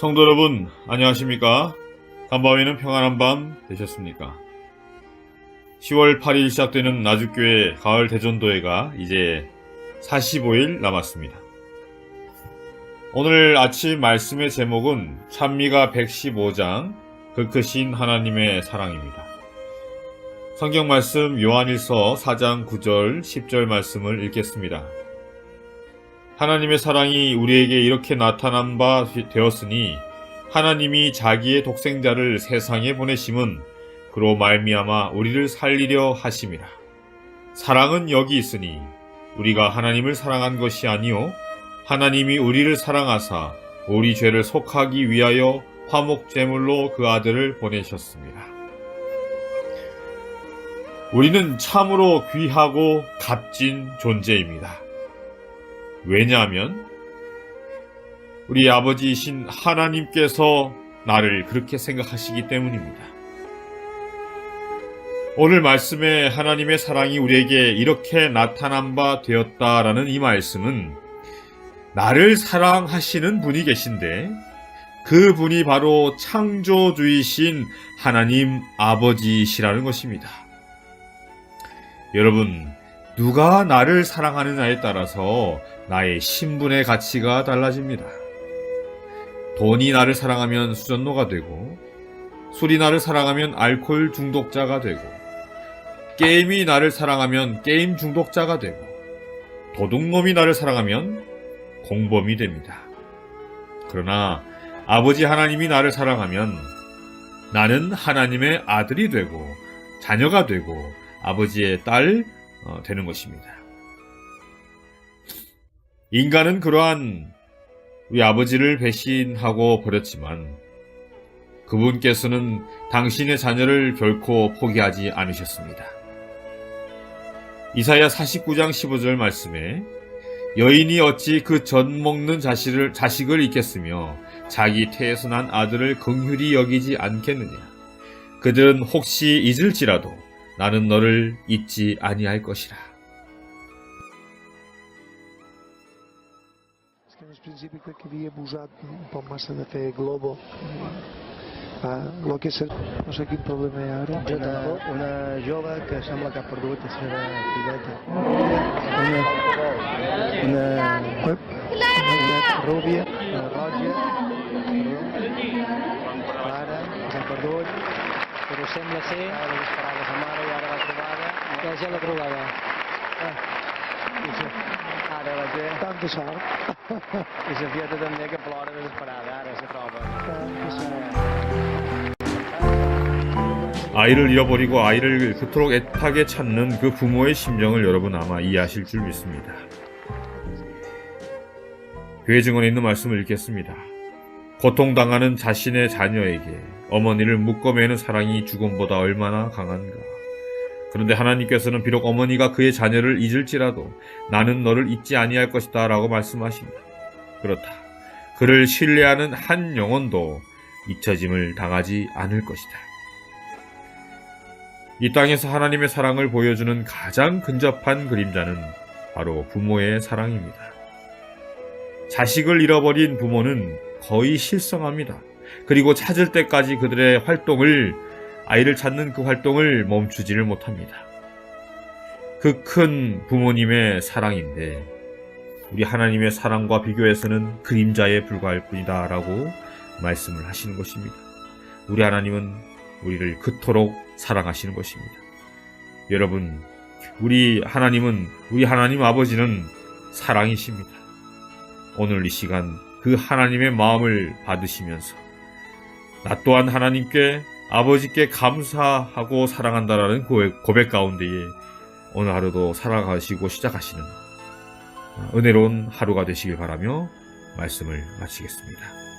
성도 여러분, 안녕하십니까? 간밤에는 평안한 밤 되셨습니까? 10월 8일 시작되는 나주교회 가을 대전도회가 이제 45일 남았습니다. 오늘 아침 말씀의 제목은 찬미가 115장 그 크신 하나님의 사랑입니다. 성경 말씀 요한일서 4장 9절 10절 말씀을 읽겠습니다. 하나님의 사랑이 우리에게 이렇게 나타난 바 되었으니 하나님이 자기의 독생자를 세상에 보내심은 그로 말미암아 우리를 살리려 하심이라. 사랑은 여기 있으니 우리가 하나님을 사랑한 것이 아니요 하나님이 우리를 사랑하사 우리 죄를 속하기 위하여 화목 제물로 그 아들을 보내셨습니다. 우리는 참으로 귀하고 값진 존재입니다. 왜냐하면 우리 아버지이신 하나님께서 나를 그렇게 생각하시기 때문입니다. 오늘 말씀에 하나님의 사랑이 우리에게 이렇게 나타난 바 되었다라는 이 말씀은 나를 사랑하시는 분이 계신데 그 분이 바로 창조주이신 하나님 아버지시라는 것입니다. 여러분, 누가 나를 사랑하느냐에 따라서 나의 신분의 가치가 달라집니다. 돈이 나를 사랑하면 수전노가 되고, 술이 나를 사랑하면 알코올 중독자가 되고, 게임이 나를 사랑하면 게임 중독자가 되고, 도둑놈이 나를 사랑하면 공범이 됩니다. 그러나 아버지 하나님이 나를 사랑하면 나는 하나님의 아들이 되고, 자녀가 되고, 아버지의 딸 어, 되는 것입니다. 인간은 그러한 우리 아버지를 배신하고 버렸지만 그분께서는 당신의 자녀를 결코 포기하지 않으셨습니다. 이사야 49장 15절 말씀에 여인이 어찌 그젖 먹는 자식을, 자식을 잊겠으며 자기 태에서 난 아들을 긍휼히 여기지 않겠느냐. 그들은 혹시 잊을지라도 나는 너를 잊지 아니할 것이라. Però sembla ser ara desesperada sa mare i ara l'ha trobada. que ja l'ha trobada. Sa, ara la té, Tanta sort. i sa fieta també que plora desesperada, ara se troba. Tanta sort. 아이를 잃어버리고 아이를 그토록 애타게 찾는 그 부모의 심정을 여러분 아마 이해하실 줄 믿습니다. 교회 증언에 있는 말씀을 읽겠습니다. 고통당하는 자신의 자녀에게 어머니를 묶어매는 사랑이 죽음보다 얼마나 강한가. 그런데 하나님께서는 비록 어머니가 그의 자녀를 잊을지라도 나는 너를 잊지 아니할 것이다 라고 말씀하십니다. 그렇다. 그를 신뢰하는 한 영혼도 잊혀짐을 당하지 않을 것이다. 이 땅에서 하나님의 사랑을 보여주는 가장 근접한 그림자는 바로 부모의 사랑입니다. 자식을 잃어버린 부모는 거의 실성합니다. 그리고 찾을 때까지 그들의 활동을, 아이를 찾는 그 활동을 멈추지를 못합니다. 그 큰 부모님의 사랑인데, 우리 하나님의 사랑과 비교해서는 그림자에 불과할 뿐이다 라고 말씀을 하시는 것입니다. 우리 하나님은 우리를 그토록 사랑하시는 것입니다. 여러분, 우리 하나님은, 우리 하나님 아버지는 사랑이십니다. 오늘 이 시간 그 하나님의 마음을 받으시면서 나 또한 하나님께 아버지께 감사하고 사랑한다라는 고백, 고백 가운데에 오늘 하루도 살아가시고 시작하시는 은혜로운 하루가 되시길 바라며 말씀을 마치겠습니다.